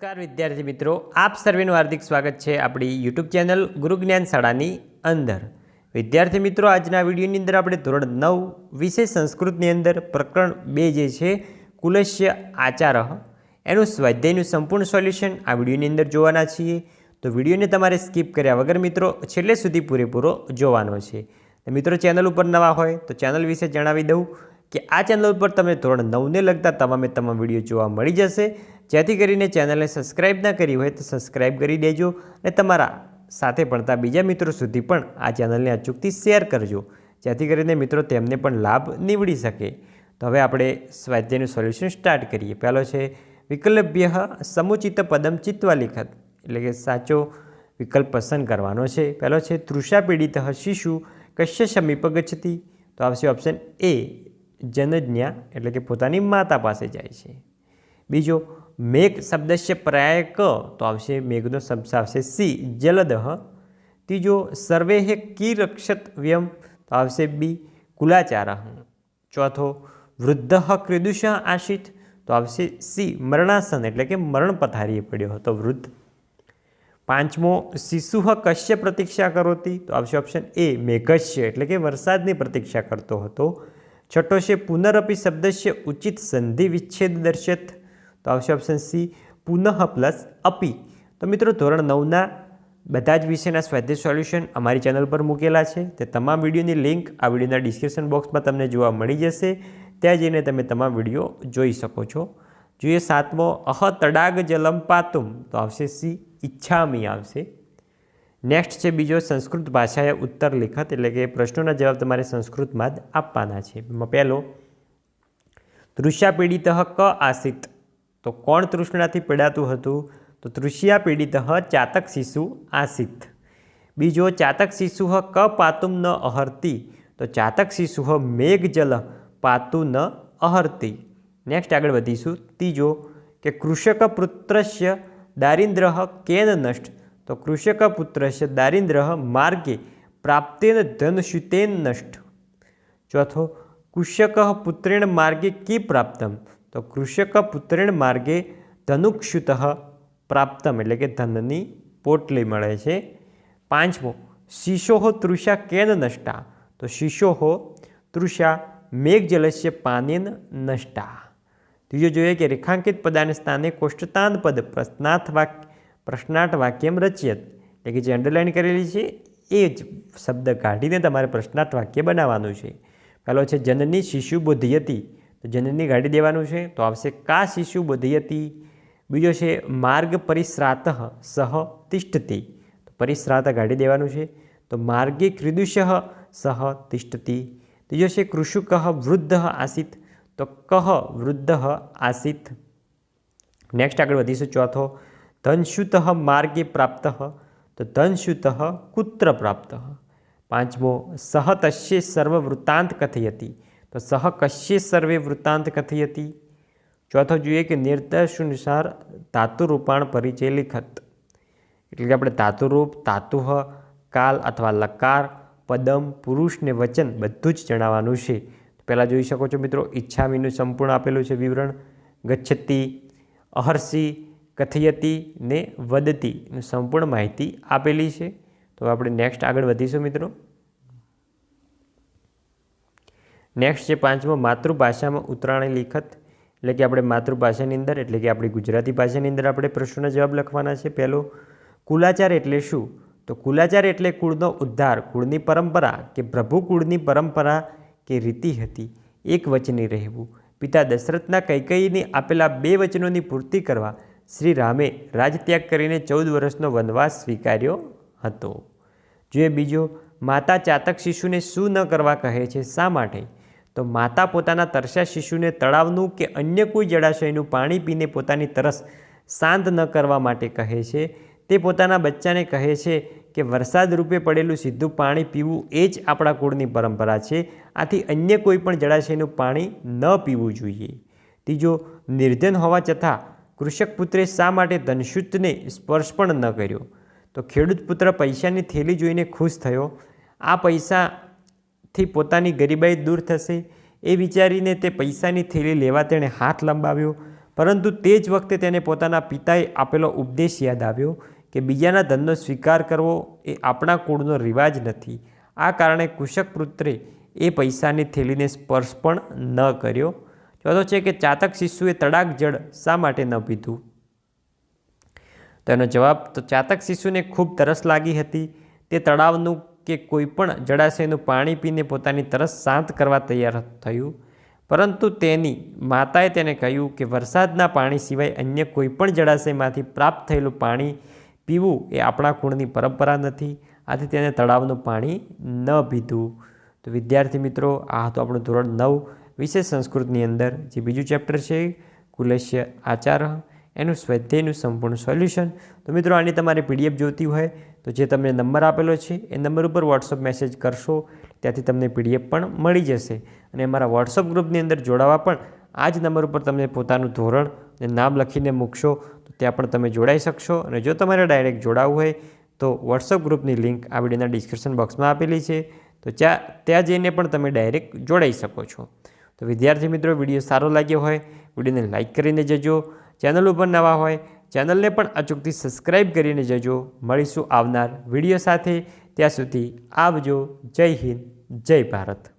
નમસ્કાર, વિદ્યાર્થી મિત્રો. આપ સર્વેનું હાર્દિક સ્વાગત છે આપણી યુટ્યુબ ચેનલ ગુરુ જ્ઞાન શાળાની અંદર. વિદ્યાર્થી મિત્રો, આજના વિડીયોની અંદર આપણે ધોરણ નવ વિશે સંસ્કૃતની અંદર પ્રકરણ બે જે છે, કુલસ્ય આચાર, એનું સ્વાધ્યાયનું સંપૂર્ણ સોલ્યુશન આ વિડીયોની અંદર જોવાના છીએ. તો વિડીયોને તમારે સ્કીપ કર્યા વગર મિત્રો, છેલ્લે સુધી પૂરેપૂરો જોવાનો છે. મિત્રો, ચેનલ ઉપર નવા હોય તો ચેનલ વિશે જણાવી દઉં કે આ ચેનલ ઉપર તમને ધોરણ નવને લગતા તમામે તમામ વીડિયો જોવા મળી જશે. જેથી કરીને ચેનલને સબસ્ક્રાઇબ ના કરી હોય તો સબસ્ક્રાઇબ કરી દેજો અને તમારા સાથે ભણતા બીજા મિત્રો સુધી પણ આ ચેનલને અચૂકથી શેર કરજો, જેથી કરીને મિત્રો તેમને પણ લાભ નીવડી શકે. તો હવે આપણે સ્વાધ્યાયનું સોલ્યુશન સ્ટાર્ટ કરીએ. પહેલો છે, વિકલ્પ્ય સમુચિત પદમ ચિત્વા લિખત. એટલે કે સાચો વિકલ્પ પસંદ કરવાનો છે. પહેલો છે, તૃષા પીડિત શિશુ કશ્ય સમીપ ગચ્છતી. તો આવશે ઓપ્શન એ જનજ્ઞા. એટલે કે પોતાની માતા પાસે જાય છે. બીજો મેઘ શબ્દસ્ય પર્યાય ક તો આવશે મેઘનો શબ્દ આવશે સી જલદહ ત્રીજો સર્વે હે કિરક્ષત વ્યમ, તો આવશે બી, કુલાચાર. ચોથો વૃદ્ધ ક્રીદુષ આશિત, તો આવશે સી, મરણાસન, એટલે કે મરણ પથારીએ પડ્યો હતો વૃદ્ધ. પાંચમો શિશુ કશ્ય પ્રતીક્ષા કરોતી, તો આવશે ઓપ્શન એ, મેઘસ્ય, એટલે કે વરસાદની પ્રતીક્ષા કરતો હતો. છઠ્ઠો છે પુનરપી શબ્દસ્ય ઉચિત સંધિ વિચ્છેદ દર્શત તો આવશે ઓપ્શન સી પુનઃ પ્લસ અપી. તો મિત્રો, ધોરણ નવના બધા જ વિષયના સ્વાધ્યાય સોલ્યુશન અમારી ચેનલ પર મૂકેલા છે. તે તમામ વિડીયોની લિંક આ વિડીયોના ડિસ્ક્રિપ્શન બોક્સમાં તમને જોવા મળી જશે. ત્યાં જઈને તમે તમામ વીડિયો જોઈ શકો છો. જોઈએ સાતમો, અહ તડાગ જલમ પાતુમ. તો આવશે સી ઈચ્છામી આવશે. નેક્સ્ટ છે બીજો, સંસ્કૃત ભાષાએ ઉત્તર લિખત, એટલે કે પ્રશ્નોના જવાબ તમારે સંસ્કૃતમાં જ આપવાના છે. પહેલો તૃષ્યા પીડિત ક આસિત. તો કોણ તૃષ્ણાથી પીડાતું હતું? તો તૃષિયા પીડિત ચાતક શિશુ આસિત. બીજો, ચાતક શિશુ ક પાતુમ ન અહર્તી. તો ચાતક શિશુ મેઘજલ પાતુ ન અહર્તી. નેક્સ્ટ આગળ વધીશું. ત્રીજો, કે કૃષક પુત્રસ્ય દારિદ્ર કેન નષ્ટ. તો કૃષક પુત્રસ્ય દારિદ્ર માર્ગે પ્રાપ્તેન ધનશ્યુતેન નષ્ટ. ચોથો, કૃષક પુત્રેણ માર્ગે કી પ્રાપ્તમ? તો કૃષક પુત્રેણ માર્ગે ધનુક્ષુત પ્રાપ્તમ, એટલે કે ધનની પોટલી મળે છે. પાંચમો, શિશોહો તૃષા કેન નષ્ટા? તો શિશોહો તૃષા મેઘજલસ્ય પાનેન નષ્ટા. ત્રીજો જોઈએ કે રેખાંકિત પદાને સ્થાને કોષ્ટતાન પદ, પ્રશ્નાર્થ વાક્ય, પ્રશ્નાર્થ વાક્યમ રચિયત. એટલે કે જે અંડરલાઇન કરેલી છે, એ જ શબ્દ કાઢીને તમારે પ્રશ્નાર્થ વાક્ય બનાવવાનું છે. પહેલો છે, જનની શિશુ બોધયતી તો જનની ગાડી દેવાનું છે, તો આવશે કા શિશુ બોધયતી બીજો છે, માર્ગ પરિશ્રાત સહ તિષ્ઠતી. તો પરિશ્રાત ગાડી દેવાનું છે, તો માર્ગે ક્રીદુષ સહ તિષ્ઠતી. ત્રીજો છે, કૃષુક વૃદ્ધ આસિત. તો કહ વૃદ્ધ આસિત. નેક્સ્ટ આગળ વધીશું ચોથો. ધનશુત માર્ગે પ્રાપ્ત. તો ધનશુત કુત્ર પ્રાપ્ત. પાંચમો, સહ તસ્ય સર્વ કથયતી. તો સહ કશ્ય સર્વે વૃત્તાંત કથયતી. ચોથો જોઈએ કે નિર્દેશાનુસાર ધાતુરૂપાણ પરિચય લિખત. એટલે કે આપણે ધાતુરૂપ, ધાતુહ, કાલ અથવા લકાર, પદમ, પુરુષ ને વચન બધું જ જણાવવાનું છે. પહેલાં જોઈ શકો છો મિત્રો, ઈચ્છામીનું સંપૂર્ણ આપેલું છે વિવરણ. ગચ્છતી, અહર્ષી, કથયતી ને વદતી. સંપૂર્ણ માહિતી આપેલી છે. તો આપણે નેક્સ્ટ આગળ વધીશું મિત્રો. નેક્સ્ટ છે પાંચમો, માતૃભાષામાં ઉત્તરાયણ લિખત. એટલે કે આપણે માતૃભાષાની અંદર, એટલે કે આપણી ગુજરાતી ભાષાની અંદર આપણે પ્રશ્નોના જવાબ લખવાના છે. પહેલો, કુલાચાર એટલે શું? તો કુલાચાર એટલે કુળનો ઉદ્ધાર, કુળની પરંપરા કે પ્રભુ કુળની પરંપરા કે રીતિ હતી. એક વચની રહેવું. પિતા દશરથના કૈકૈયની આપેલા બે વચનોની પૂર્તિ કરવા શ્રી રામે રાજત્યાગ કરીને ચૌદ વર્ષનો વનવાસ સ્વીકાર્યો હતો. જોઈએ બીજો, માતા ચાતક શિશુને શું ન કરવા કહે છે? શા માટે? તો માતા પોતાના તરસ્યા શિશુને તળાવનું કે અન્ય કોઈ જળાશયનું પાણી પીને પોતાની તરસ શાંત ન કરવા માટે કહે છે. તે પોતાના બચ્ચાને કહે છે કે વરસાદ રૂપે પડેલું સીધું પાણી પીવું એ જ આપણા કુળની પરંપરા છે. આથી અન્ય કોઈ પણ જળાશયનું પાણી ન પીવું જોઈએ. ત્રીજો, નિર્ધન હોવા છતાં કૃષક પુત્રે શા માટે ધનશુદ્ધને સ્પર્શ પણ ન કર્યો? તો ખેડૂત પુત્ર પૈસાની થેલી જોઈને ખુશ થયો. આ પૈસાથી પોતાની ગરીબાઈ દૂર થશે એ વિચારીને તે પૈસાની થેલી લેવા તેણે હાથ લંબાવ્યો. પરંતુ તે જ વખતે તેને પોતાના પિતાએ આપેલો ઉપદેશ યાદ આવ્યો કે બીજાના ધનનો સ્વીકાર કરવો એ આપણા કુળનો રિવાજ નથી. આ કારણે કુશક પુત્રે એ પૈસાની થેલીને સ્પર્શ પણ ન કર્યો. ચોથો છે કે ચાતક શિશુએ તડાક જળ શા માટે ન પીધું? તેનો જવાબ, તો ચાતક શિશુને ખૂબ તરસ લાગી હતી. તે તળાવનું કે કોઈ પણ જળાશયનું પાણી પીને પોતાની તરસ શાંત કરવા તૈયાર થયું. પરંતુ તેની માતાએ તેને કહ્યું કે વરસાદના પાણી સિવાય અન્ય કોઈ પણ જળાશયમાંથી પ્રાપ્ત થયેલું પાણી પીવું એ આપણા કુળની પરંપરા નથી. આથી તેને તળાવનું પાણી ન પીધું. તો વિદ્યાર્થી મિત્રો, આ હતું આપણું ધોરણ નવ વિશેષ સંસ્કૃતની અંદર. જે બીજું ચેપ્ટર છે, કુલેશ્ય આચાર. એનું સ્વાધ્યાયનું સંપૂર્ણ સોલ્યુશન તો મિત્રો, આની તમારે પીડીએફ જોઈતી હોય તો જે તમને નંબર આપેલો છે, એ નંબર ઉપર વોટ્સઅપ મેસેજ કરશો, ત્યાંથી તમને પીડીએફ પણ મળી જશે. અને અમારા વોટ્સઅપ ગ્રુપની અંદર જોડાવા પણ આ જ નંબર ઉપર તમને પોતાનું ધોરણ અને નામ લખીને મૂકશો, તો ત્યાં પણ તમે જોડાઈ શકશો. અને જો તમારે ડાયરેક્ટ જોડાવવું હોય, તો વોટ્સઅપ ગ્રુપની લિંક આ વિડીયોના ડિસ્ક્રિપ્શન બોક્સમાં આપેલી છે. તો ત્યાં ત્યાં જઈને પણ તમે ડાયરેક્ટ જોડાઈ શકો છો. તો વિદ્યાર્થી મિત્રો, વીડિયો સારો લાગ્યો હોય, વિડીયોને લાઇક કરીને જજો. ચેનલ ઉપર નવા હોય ચેનલને પણ અચૂકથી સબસ્ક્રાઈબ કરીને જજો. મળીશું આવનાર વીડિયો સાથે. ત્યાં સુધી આવજો. જય હિન્દ. જય ભારત.